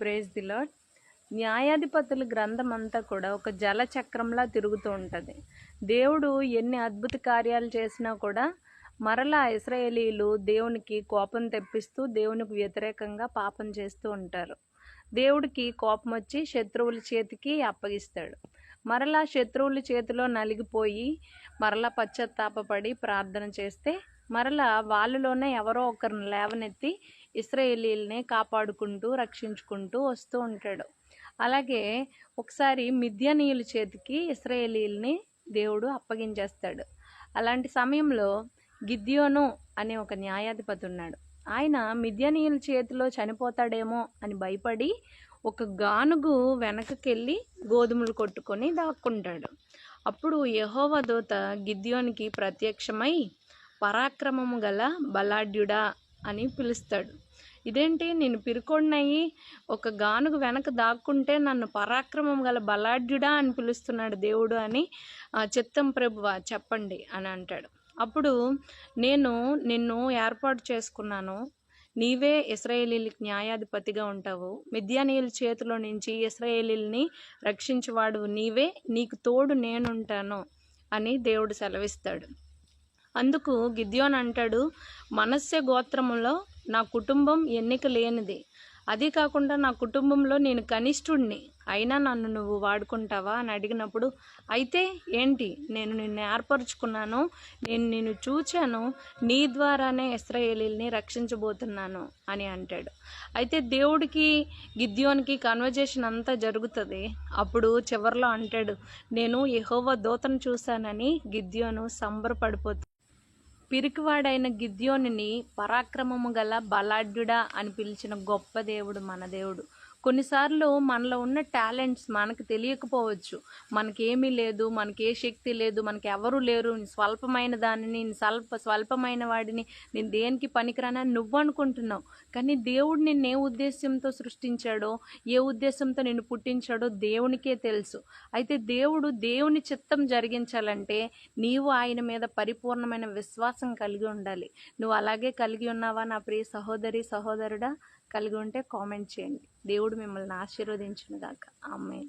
Praise the lord న్యాయాధిపతుల గ్రంథం అంతా కూడా ఒక జల చక్రంలా తిరుగుతూ ఉంటుంది. దేవుడు ఎన్ని అద్భుత కార్యాలు చేసినా కూడా మరలా ఇస్రాయేలీలు దేవునికి కోపం తెప్పిస్తూ దేవునికి వ్యతిరేకంగా పాపం చేస్తూ ఉంటారు. దేవుడికి కోపం వచ్చి శత్రువుల చేతికి అప్పగిస్తాడు. మరలా శత్రువుల చేతిలో నలిగిపోయి మరలా పశ్చాత్తాపపడి ప్రార్థన చేస్తే మరలా వాళ్ళలోనే ఎవరో ఒకరిని లేవనెత్తి ఇస్రాయేలీల్ని కాపాడుకుంటూ రక్షించుకుంటూ వస్తూ ఉంటాడు. అలాగే ఒకసారి మిథ్యనీయుల చేతికి ఇస్రాయేలీల్ని దేవుడు అప్పగించేస్తాడు. అలాంటి సమయంలో గిద్యోను అనే ఒక న్యాయాధిపతి ఉన్నాడు. ఆయన మిథ్యనీయుల చేతిలో చనిపోతాడేమో అని భయపడి ఒక గానుగు వెనకకెళ్ళి గోధుమలు కొట్టుకొని దాక్కుంటాడు. అప్పుడు యహోవ దూత గిద్యోనికి ప్రత్యక్షమై పరాక్రమము గల బలాఢ్యుడా అని పిలుస్తాడు. ఇదేంటి? నేను పిరుకొడినయ్యి ఒక గానుగు వెనక దాక్కుంటే నన్ను పరాక్రమం గల బలాఢ్యుడా అని పిలుస్తున్నాడు దేవుడు అని చిత్తం ప్రభువ చెప్పండి అని అంటాడు. అప్పుడు నేను నిన్ను ఏర్పాటు చేసుకున్నాను. నీవే ఇస్రాయేలీలకు న్యాయాధిపతిగా ఉంటావు. మిద్యానీయుల చేతిలో నుంచి ఇస్రాయేలీల్ని రక్షించేవాడు నీవే. నీకు తోడు నేనుంటాను అని దేవుడు సెలవిస్తాడు. అందుకు గిద్యోన్ అంటాడు మనస్య గోత్రములో నా కుటుంబం ఎన్నిక లేనిది. అది కాకుండా నా కుటుంబంలో నేను కనిష్ఠుడిని అయినా నన్ను నువ్వు వాడుకుంటావా? అని అడిగినప్పుడు అయితే ఏంటి? నేను నిన్ను ఏర్పరచుకున్నాను. నేను నిన్ను చూచాను. నీ ద్వారానే ఇస్రాయేలీల్ని రక్షించబోతున్నాను. అని అంటాడు. అయితే దేవుడికి గిద్యోనికి కన్వర్జేషన్ అంతా జరుగుతుంది. అప్పుడు చివరిలో అంటాడు నేను యహోవ దూతను చూశానని గిద్యోను సంబరపడిపోతుంది పిరికివాడైన గిద్యోనిని పరాక్రమము గల బలాఢ్యుడా అని పిలిచిన గొప్ప దేవుడు మన దేవుడు. కొన్నిసార్లు మనలో ఉన్న టాలెంట్స్ మనకు తెలియకపోవచ్చు. మనకేమీ లేదు మనకి ఏ శక్తి లేదు మనకి ఎవరు లేరు స్వల్పమైన దానిని స్వల్ప స్వల్పమైన వాడిని నేను దేనికి పనికిరానని నువ్వు అనుకుంటున్నావు. కానీ దేవుడు నిన్ను ఏ ఉద్దేశంతో సృష్టించాడో ఏ ఉద్దేశంతో నిన్ను పుట్టించాడో దేవునికే తెలుసు. అయితే దేవుడు దేవుని చిత్తం జరిగించాలంటే నీవు ఆయన మీద పరిపూర్ణమైన విశ్వాసం కలిగి ఉండాలి. నువ్వు అలాగే కలిగి ఉన్నావా నా ప్రియ సహోదరి సహోదరుడా? కలిగి ఉంటే కామెంట్ చేయండి. దేవుడు మిమ్మల్ని ఆశీర్వదించును గాక ఆమె